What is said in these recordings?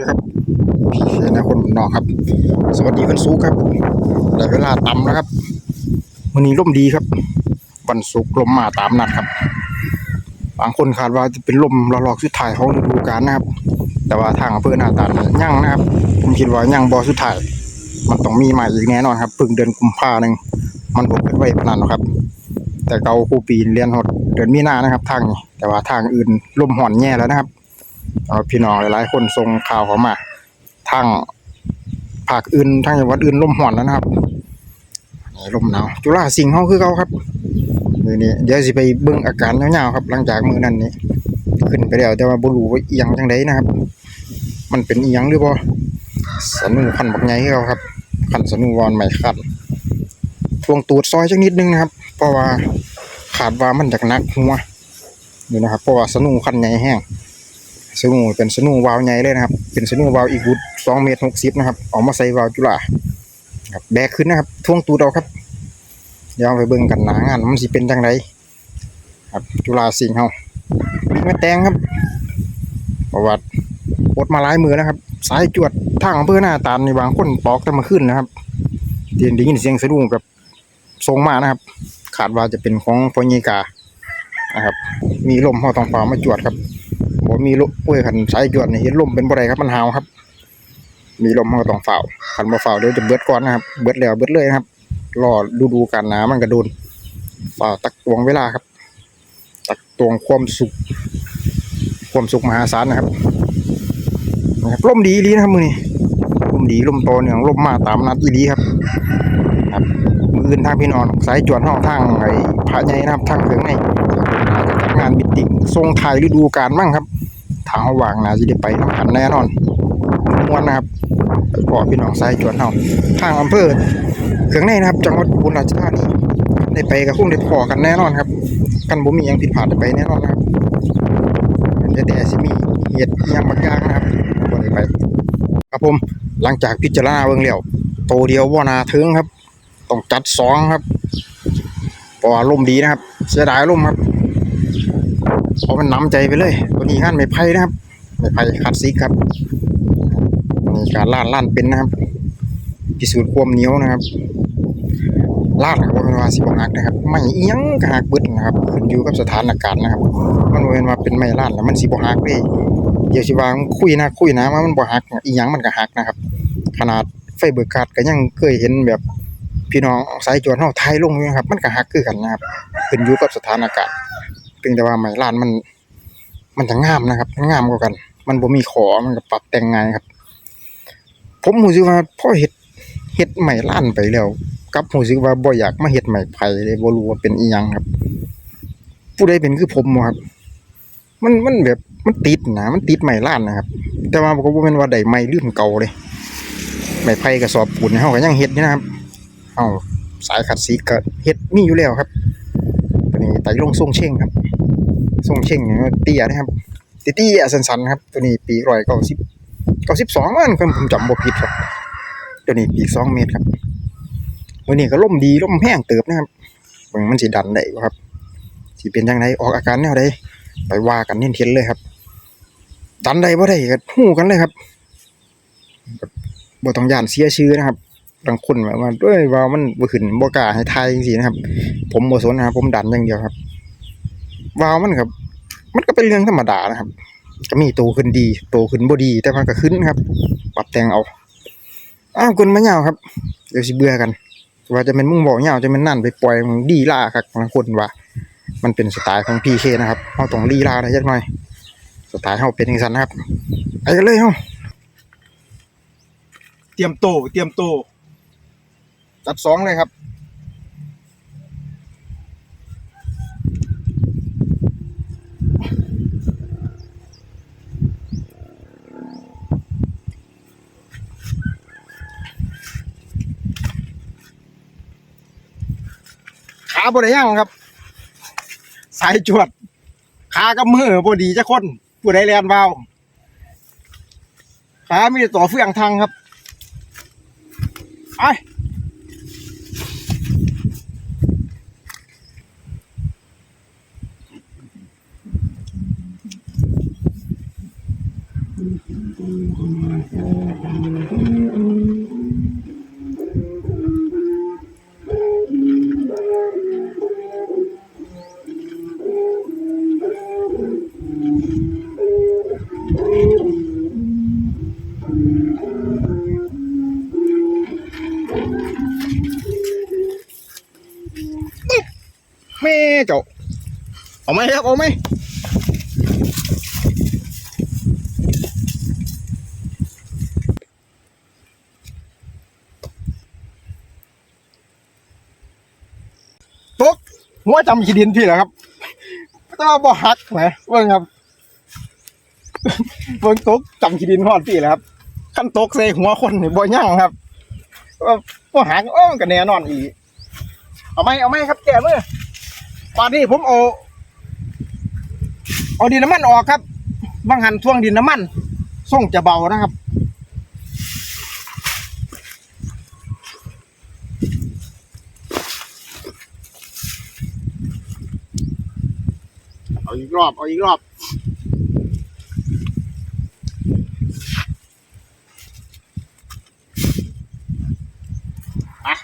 ดีครับพี่เนะคนนอกครับ สวัสดีวันศุกครับได้เวลาต่ำแล้วครับวันนี้ร่มดีครับวันศุกร์ลมมาตามนัดครับ บางคนคาดว่าจะเป็นลมระลอกสุดท้ายของฤดูกาลนะครับ แต่ว่าทางอำเภอหน้าตาลน่ะยังนะครับผมคิดว่ายังบอสุดท้าย มันต้องมีใหม่อีกแน่นอนครับเพิ่งเดือนกุมภาหนึ่งมันบกเป็นไว้พนันหรอกครับ แต่เกาครูปีนเรียนหดเดือนมีนานะครับ ทางนี้แต่ว่าทางอื่นลมห่อนแย่แล้วนะครับ เอาพี่น้องหลายๆคนส่งข่าวเข้ามาทางภาคอื่นทางจังหวัดอื่นลมห่อนแล้วนะครับนี่ลมหนาวจุฬาสิงห์เฮาคือเขาครับมือนี้เดี๋ยวสิไปเบิ่งอาการยาวๆครับ หลังจากมือนั้นนี่ขึ้นไปแล้วแต่ว่าบ่รู้ว่าอียงจังไดนะครับ มันเป็นอียงหรือบ่าสนุคันบักใหญ่คือเขาครับคันสนุวอนใหม่คันทวงตูดซอยจักนิดนึงนะครับ เพราะว่าขาดว่ามันจากนักหัวนี่นะครับเพราะว่าสนุคันใหญ่แห้ง สนุเป็นสนุวาวใหญ่เลยนะครับ เป็นสนุวาวอีกุดสองเมตรหกสิบนะครับออกมาใส่วาวจุฬาครับแบกขึ้นนะครับท่วงตูดเอาครับเดี๋ยวเอาไปเบิ่งกันหนางานมันสิเป็นจังไดครับจุฬาสิงห์เฮาแม่แตงครับ ประวัติปดมาหลายมือแล้วครับ สายจวดทางอำเภอหน้าตาลในบางคนปอกแต่มาขึ้นนะครับเตียนได้ยินเสียงสะดุ้งแบบทรงมานะครับ ขาดว่าจะเป็นของพญิกานะครับ มีลมเฮาต้องฝ่ามาจวดครับ มีลมเว้ยคันสายจวดนี่เห็นลมเป็นบ่ได้ครับมันหาวครับ มีลมเฮาต้องเฝ่าคันบ่ฝ่าเดี๋ยวจะเบิดก่อนนะครับ เบิดแล้วเบิดเลยนะครับรอดูดูๆกันหนามันก็โดนฝ่าตักตวงเวลาครับ ตักตวงความสุข ความสุขมหาศาลนะครับนะครับลมดีอีนะครับมือนี้ลมดีลมโตเนี่ยลมมาตามนัดอีหลีครับครับมืออื่นทางพี่นองสายจวนห้องทางไอ้พระใหญ่นะครับทางเครื่องในงานมิตติ้งทรงไทายฤดูกาลมั่งครับ ทางเขาวางนาจะได้ไปน้ำกันแน่นอนม่วนนะครับไปพอพี่น้องสายจวนเฮาทางอำเภอเครื่องในนะครับ จังหวัดอุบลราชธานีได้ไปกับคงได้พอกันแน่นอนครับ กันบ่มียังผิดพลาดไปแน่นอนนะครับแต่แต่สิมีเหตุยังบางอย่างนะครับบ่ได้ไป ครับผมหลังจากพิจารณาเบิ่งแล้วโตเดียวบ่น่าถึงครับ ต้องจัดสองครับเพราะว่าลมดีนะครับ เสียดายลมครับ เพราะมันน้ำใจไปเลย ตัวนี้งานไม่ไผ่นะครับ ไม่ไผ่คัดซีครับมีการล่านล่านเป็นนะครับ พิสูจน์ความเหนียวนะครับล่านก็บ่แม่นว่าสิบ่หักนะครับ ไม่อิหยังก็หักบิดนะครับขึ้นอยู่กับสถานการณ์นะครับ มันบ่แม่นว่าเป็นไม้ล่านแล้วมันสิบหักเด้เดี๋ยวสิวามันคุยนะคุยนะว่ามันบ่หักอีหยังมันก็หักนะครับ ขนาดไฟเบิกการ์ดก็ยังเคยเห็นแบบพี่น้องสายจวนเฮาทายลงนะครับ มันก็หักคือกันนะครับขึ้นอยู่กับสถานการณ์ เพียงแต่ว่าไม้ล้านมัน มันจะงามนะครับงามกว่ากัน มันบ่มีขอมันก็ปรับแต่งงายครับ ผมรู้สึกว่าพอเฮ็ดเฮ็ดไม้ล้านไปแล้วกับรู้สึกว่าบ่อยากมาเฮ็ดไม้ไผ่เลยบ่รู้ว่าเป็นอีหยังครับ ผู้ใดเป็นคือผมครับ มันมันแบบมันติดนะมันติดไม้ล้านนะครับ แต่ว่าก็บ่แม่นว่าได้ไม้ลืมเก่าเลยไม้ไผ่กระสอบปูนเฮาก็ยังเฮ็ดอยู่นะครับเฮาสายขัดสีก็เฮ็ดมีอยู่แล้วครับนี้ไต่ลงทรงเช่งครับ ทรงเช่งนี่มันเตี้ยนะครับเตี้ยๆสั้นๆครับตัวนี้ปี190 92มันครับผมจำบ่ผิดครับ ตัวนี้ปีก2เมตรครับมื้อนี้ก็ลมดีลมแห้งเติบนะครับเบิ่งมันสิดันได้ครับสิเป็นจังไดออกอาการแนวใดไปว่ากันเน้นๆเลยครับ ดันใดบ่ได้ก็ฮู้กันเลยครับบ่ต้องย่านเสียชื่อนะครับบางคนแบบว่าเอ้ยว่ามันบ่ขึ้นบ่กล้าให้ทายจังซี่นะครับ ผมบ่สนนะครับผมดันอย่างเดียวครับ วาวมันก็มันก็เป็นเรื่องธรรมดานะครับ ก็มีโตขึ้นดี โตขึ้นบ่ดี แต่มันก็ขึ้นครับ ปรับแต่งเอาอ้าวคนมายาวครับ เดี๋ยวสิเบื่อกัน ว่าจะเป็นมึงบอกยาวจะเป็นนั่นไปปล่อยมึงดีล่าครับางคนว่า มันเป็นสไตล์ของ PK นะครับเราต้องลีลาได้จักหน่อย สไตล์เฮาเป็นจังซั่นนะครับไปกันเลยเฮาเตรียมโตเตรียมโตจัดสองเลยครับ ขาบริย่างครับ สายจวด ขากับมือบอดีจะคนผู้ใดแลนวาวขามีต่อเฟืองทางครับไป เอาไหมครับเอาไหมตกหัวจำขีดินพี่เหรอครับต่ว่าบ่หักไหมเบิ่งครับเบิ่งตกจำขีดินหอดพี่เหรอครับขั้นตกใส่หัวคนนี่บ่ยั่งครับว่าบ่หักอ้อมันแน่นอนอีเอาไหมเอาไหมครับแก่มือตอนนี้ผมเอา เอาดินน้ำมันออกครับ บางหันท่วงดินน้ำมันส่งจะเบานะครับเอาอีกรอบ เอาอีกรอบ อะ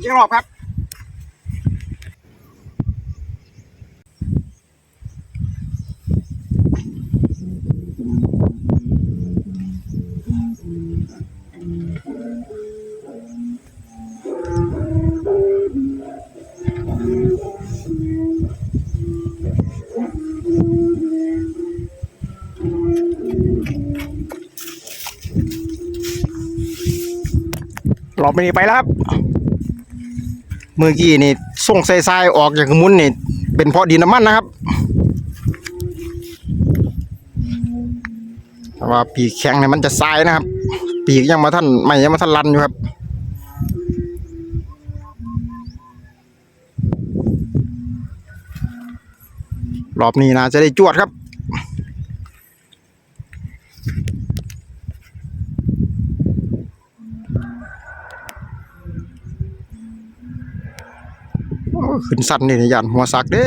อีกรอบครับ อบไปนี้ไปแล้วครับเมื่อกี้นี่ส่งทรายออกจากมุนนี่ เป็นเพราะดินน้ำมันนะครับแต่ว่าปีกแข็งเนี่ยมันจะทรายนะครับ ปีกยังมาท่านไม่ยังมาท่านรันอยู่ครับรอบนี้นะจะได้จวดครับ ขึ้นสั้นนี่นะยันหัวสักเด้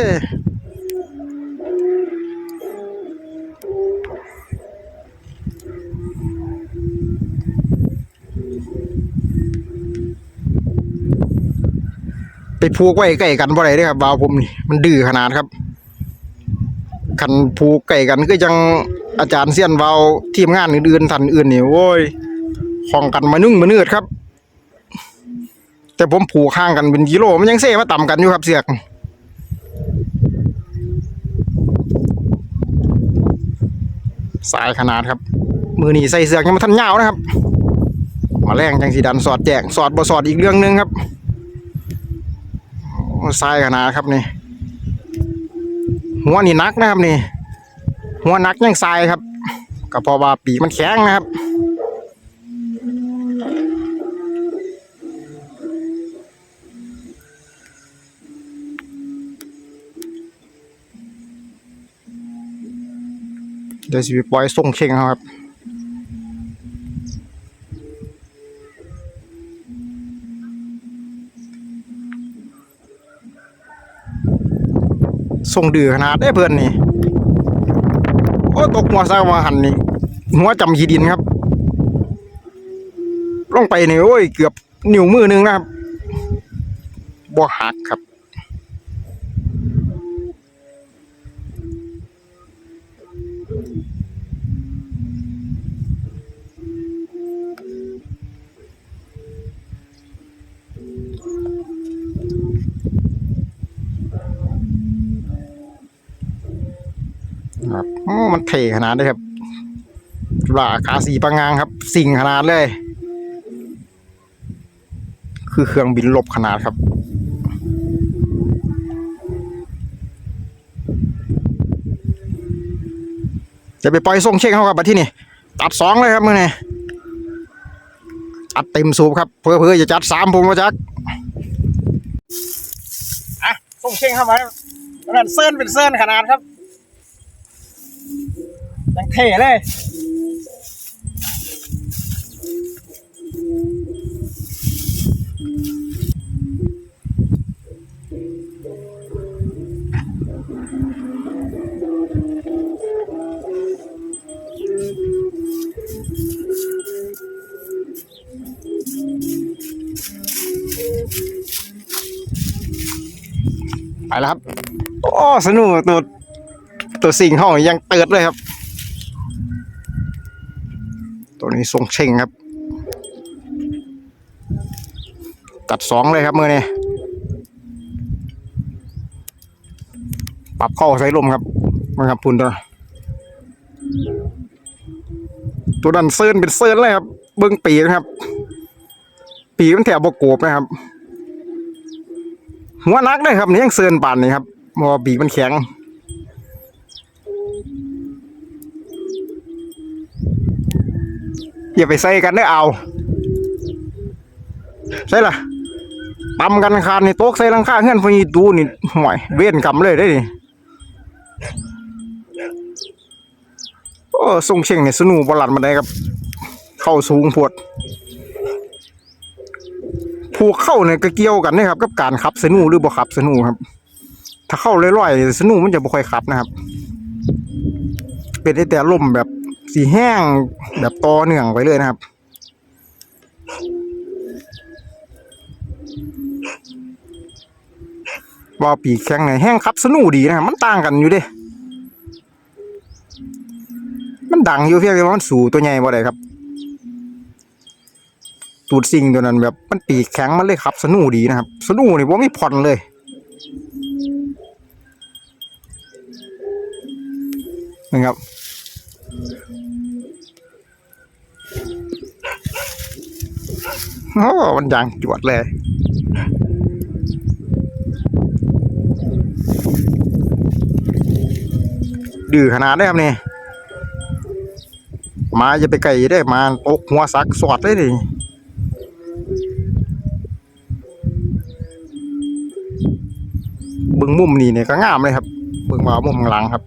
ไปผูกไว้ใกล้กันบ่ได้เด้ครับบ่าวผมนี่มันดื้อขนาดครับคันผูกใกล้กันก็ยังอาจารย์เซียนเวาวทีมงานอื่นๆท่านอื่นนี่โว้ยของกันมานึ่งมานืดครับ แต่ผมผูกข้างกันเป็นกิโล มันยังเซ่มาต่ำกันอยู่ครับเสือกสายขนาดครับ มือหนีใส่เสือกยังมาทันยาวนะครับ มาแรงจังสีดันสอดแจกสอดบ่สอดอีกเรื่องหนึงครับสายขนาดครับนี่ หัวนี่นักนะครับนี่ หัวนักยังทรายครับก็เพราะว่าปีกมันแข็งนะครับ ดี๋ยวสิปล่อยส่งเข่งครับส่งดื้อขนาดได้เพื่อนนี่โอ้ตกหัวซากมาหันนี่หัวจำขีดินครับลงไปนี่โอ้ยเกือบนิ้วมือหนึงนะครับบ่หักครับ ครับโอ้มันเท่ขนาดเลยครับลาขาสีปังงางครับ สิ่งขนาดเลย คือเครื่องบินลบขนาดครับจะไปปล่อยส่งเช็คเขาครับที่นี่ ตัดสองเลยครับมือนี่จัดเต็มสูบครับ เพื่อเพื่อจะจัดสามผมมาจักอะส่งเช็คเข้ามานั่นเซิร์นเป็นเซิร์นขนาดครับ ยังเท่เลย ไปแล้วครับ โอ้ สนุกตัว ตัวสิงห้องยังเติดเลยครับ ตัวนี้ทรงเช่งครับ ตัดสองเลยครับมือนี้ปรับเข้าใส่ลมครับมาครับพุ่นตัวตัวดันเซิร์นเป็นเซิร์นเลยครับ เบิ้งปีนะครับ ปีมันแถวบกโกบนะครับ หัวนักเลยครับนี่ยังเซิร์นป่านนี่ครับเพราะว่าปีมันแข็ง อย่าไปใส่กันได้อเอา ใช่ล่ะตำกันคานนี่โต๊ะใส่ลังคาเงื่อนพอนีดูนี่ห่วยเว้นกำเลยได้ดิโอ้ทรงเชียงเนี่ยสนูบอลัดมาได้ครับ เข้าสูงพวดผูกเข้าเนี่ยก็เกี่ยวกันนะครับกับการขับสนูหรือบ่ขับสนูครับ ถ้าเข้าลอยๆสนูมันจะบ่ค่อยขับนะครับ เป็นได้แต่ลมแบบ สีแห้งแบบต่อเนื่องไปเลยนะครับ ว่าปีกแข็งไหนแห้งครับสนูดีนะครับมันต่างกันอยู่เด้ มันดังอยู่เพียงแต่ว่ามันสูตัวใหญ่บ่ได้ครับ ตูดซิงตัวนั้นแบบมันปีกแข็งมันเลยครับสนูดีนะครับ สนูนี่ว่าไม่ผ่อนเลยนะครับ โอ้มันดังจวดเลย ดื้อขนาดได้ครับนี่มาจะไปไก่ได้มาตกหัวสักสอดได้ดิเบึงมุมนี่เนี่ยก็งามเลยครับเบึงว่ามุมข้างหลังครับ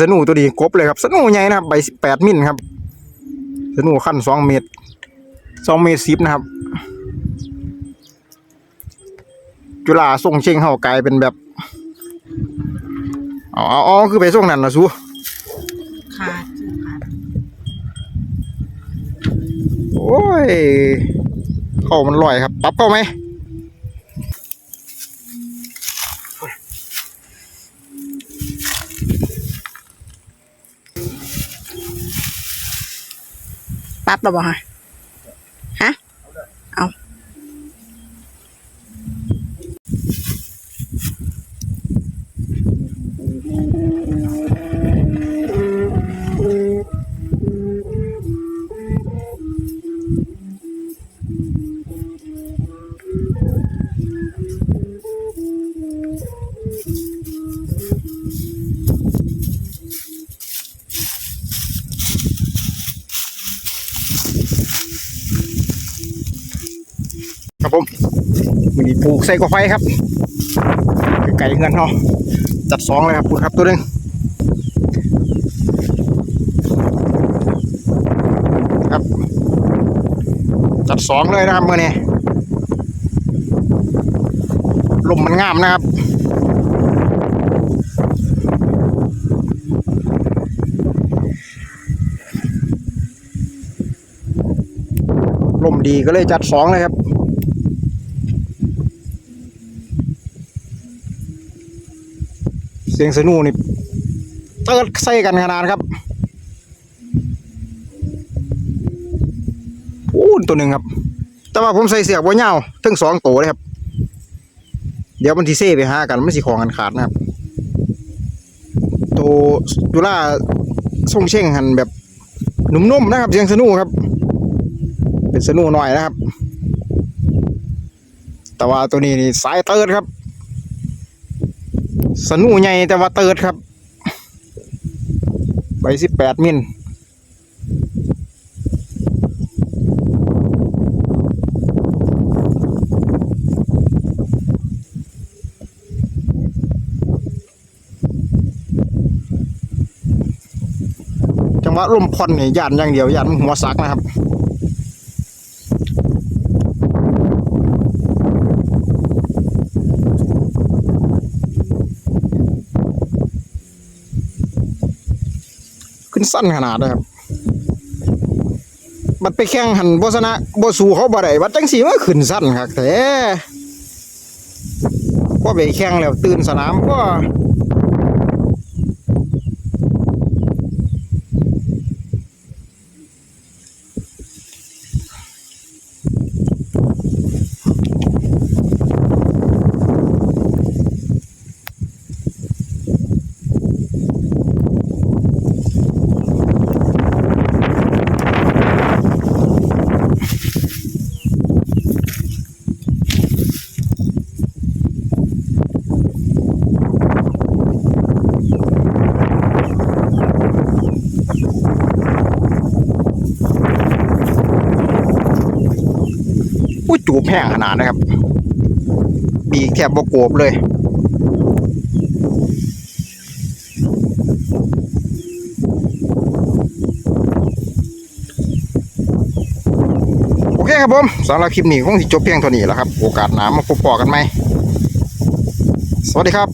สนูตัวดีกบเลยครับสนูใหญ่นะครับใบสิบแปดมิลครับสนูขั้นสองเมตรสองเมตรสิบนะครับ จุฬาส่งเชิงเฮากลายเป็นแบบอ๋ออ๋อคือไปส่งนั่นนะสูขาดขาดโอ้ยเข้ามันลอยครับปรับเข้าไหม ปั๊บแล้วบ่ฮะฮะ กใส่กระไฟครับไก่เงินเนาะจัดสองเลยครับคุณครับตัวหนึงครับ จัดสองเลยนะครับเมื่อนี้ลมมันงามนะครับลมดีก็เลยจัดสองเลยครับ สียงสนูนี่เติร์ดใส่กันขนาดครับพูนตัวหนึ่งครับ แต่ว่าผมใส่เสียกบ่ยาวทั้งสองตัวเลยครับ เดี๋ยวมันทีเซ่ไปหากันมันสิของกันขาดนะครับ ตัวจุล่าทรงเช่งหันแบบนุ่มๆนะครับ เสียงสนูครับ เป็นสนูหน่อยนะครับ แต่ว่าตัวนี้นี่สายเติร์ดครับ สนูใหญ่แต่ว่าเติร์ดครับ ใบสิบแปดมิลจังหวะลมพอนนี่ยานอย่างเดียวยานหัวซักนะครับ ขึ้นสั้นขนาดนะครับบัดไปแข่งหันบ่ชนะบ่สู้เขาบ่ได้บัดจังสีมันขึ้นสั้นครับแต่พอไปแข่งแล้วตื่นสนามก็ จูบแห้งขนาดนะครับ ปีกแทบบ่โกบเลย โอเคครับผมสำหรับคลิปนี้คงจะจบเพียงเท่านี้แล้วครับ โอกาสหน้ามาพบปอกันไหม สวัสดีครับ